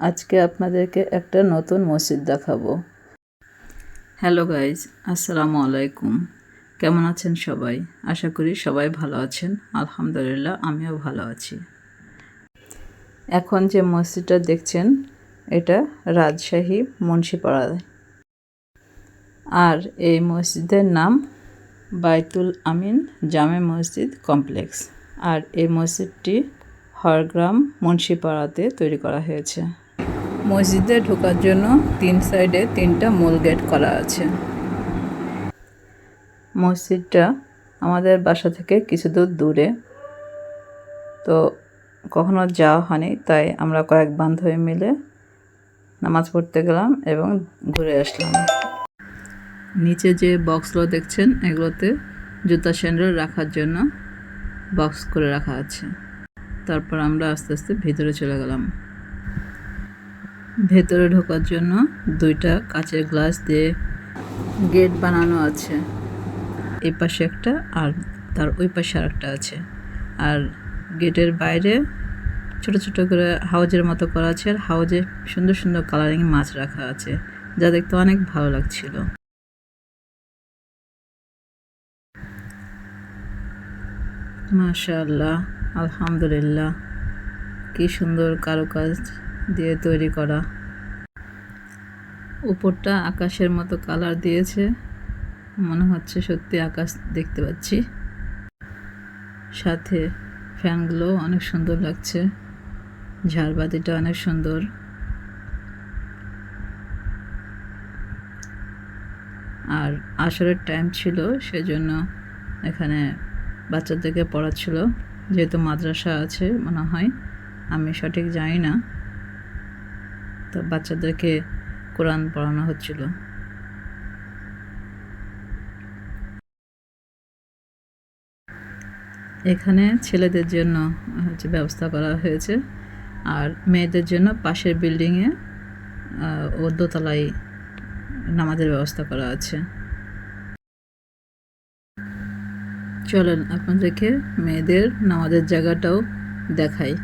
আজকে আপনাদেরকে একটা নতুন মসজিদ দেখাবো। হ্যালো গাইজ, আসসালামু আলাইকুম। কেমন আছেন সবাই? আশা করি সবাই ভালো আছেন। আলহামদুলিল্লাহ, আমিও ভালো আছি। এখন যে মসজিদটা দেখছেন, এটা রাজশাহী মুন্সিপাড়ায় আর এই মসজিদের নাম বাইতুল আমিন জামে মসজিদ কমপ্লেক্স। আর এই মসজিদটি হরগ্রাম মুন্সিপাড়াতে তৈরি করা হয়েছে। মসজিদে ঢোকার জন্য তিন সাইডে তিনটা মূল গেট করা আছে। মসজিদটা আমাদের বাসা থেকে কিছু দূর দূরে। তো কখনো যাওয়া হয়নি, তাই আমরা কয়েক বান্ধবী মিলে নামাজ পড়তে গেলাম এবং ঘুরে আসলাম। নিচে যে বক্সগুলো দেখছেন, এগুলোতে জুতা স্যান্ডেল রাখার জন্য বক্স করে রাখা আছে। তারপর আমরা আস্তে আস্তে ভিতরে চলে গেলাম। ভেতরে ঢোকার জন্য দুইটা কাঁচের গ্লাস দিয়ে গেট বানানো আছে। এই পাশে একটা আর তার ওই পাশে আর একটা আছে। আর গেটের বাইরে ছোট ছোট করে হাউজের মতো করা আছে আর হাউজে সুন্দর সুন্দর কালারিং মাছ রাখা আছে, যা দেখতে অনেক ভালো লাগছিল। মাশাআল্লাহ, আলহামদুলিল্লাহ, কি সুন্দর কারুকাজ। দিয়ে তৈরি করা। উপরটা আকাশের মতো কালার দিয়েছে। মনে হচ্ছে সত্যি আকাশ দেখতে পাচ্ছি। সাথে ফ্যানগুলো অনেক সুন্দর লাগছে। ঝাড়বাতিটা অনেক সুন্দর। আর আসরের টাইম ছিল, সেজন্য এখানে বাচ্চাদেরকে পড়াচ্ছিল। যেহেতু মাদ্রাসা আছে, মনে হয়। আমি সঠিক জানি না। তো বাচ্চাদেরকে কোরআন পড়ানো হচ্ছিল। এখানে ছেলেদের জন্য হচ্ছে ব্যবস্থা করা হয়েছে। আর মেয়েদের জন্য পাশের বিল্ডিংয়ে ও দোতলায় নামাজের ব্যবস্থা করা আছে। চলেন আপনাদেরকে মেয়েদের নামাজের জায়গাটাও দেখাই।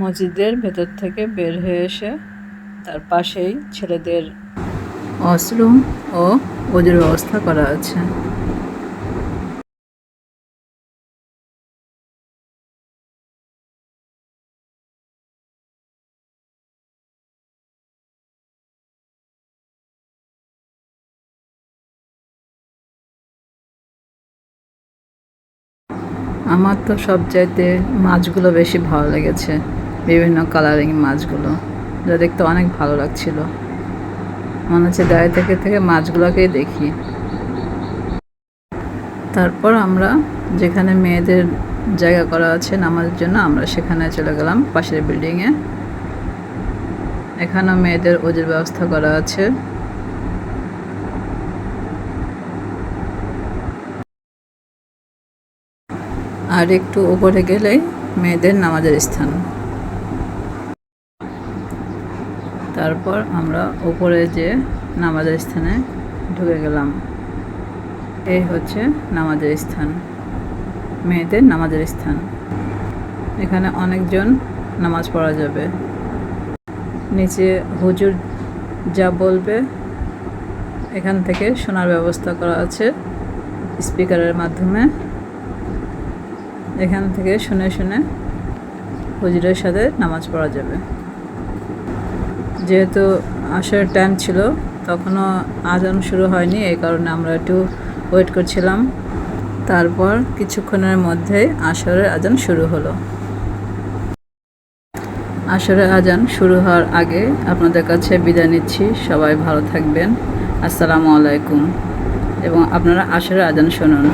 মসজিদের ভেতর থেকে বের হয়ে এসে তার পাশেই ছেলেদের ওয়াশরুম ও ওদের ব্যবস্থা করা আছে। আমার তো সবচাইতে মাছগুলো বেশি ভালো লেগেছে। বিভিন্ন কালারিং মাছগুলো, যা দেখতে অনেক ভালো লাগছিল। মনে হচ্ছে দাঁড়িয়ে থেকে থেকে মাছগুলোকেই দেখি। তারপর আমরা যেখানে মেয়েদের জায়গা করা আছে নামাজের জন্য, আমরা সেখানে চলে গেলাম পাশের বিল্ডিংয়ে এখানেও মেয়েদের ওজের ব্যবস্থা করা আছে। আর একটু উপরে গেলেই মেয়েদের নামাজের স্থান। তারপর আমরা উপরে যে নামাজের স্থানে ঢুকে গেলাম। এই হচ্ছে নামাজের স্থান, মেয়েদের নামাজের স্থান। এখানে অনেকজন নামাজ পড়া যাবে। নিচে হুজুর যা বলবে, এখান থেকে শোনার ব্যবস্থা করা আছে স্পিকারের মাধ্যমে। এখান থেকে শুনে শুনে হুজুরের সাথে নামাজ পড়া যাবে। যেহেতু আসার টাইম ছিল, তখনও আজান শুরু হয়নি, এই কারণে আমরা একটু ওয়েট করছিলাম। তারপর কিছুক্ষণের মধ্যে আসরের আজান শুরু হলো। আসরের আজান শুরু হওয়ার আগে আপনাদের কাছে বিদায় নিচ্ছি। সবাই ভালো থাকবেন। আসসালামু আলাইকুম। এবং আপনারা আসরের আজান শুনুন।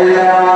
Aleluia.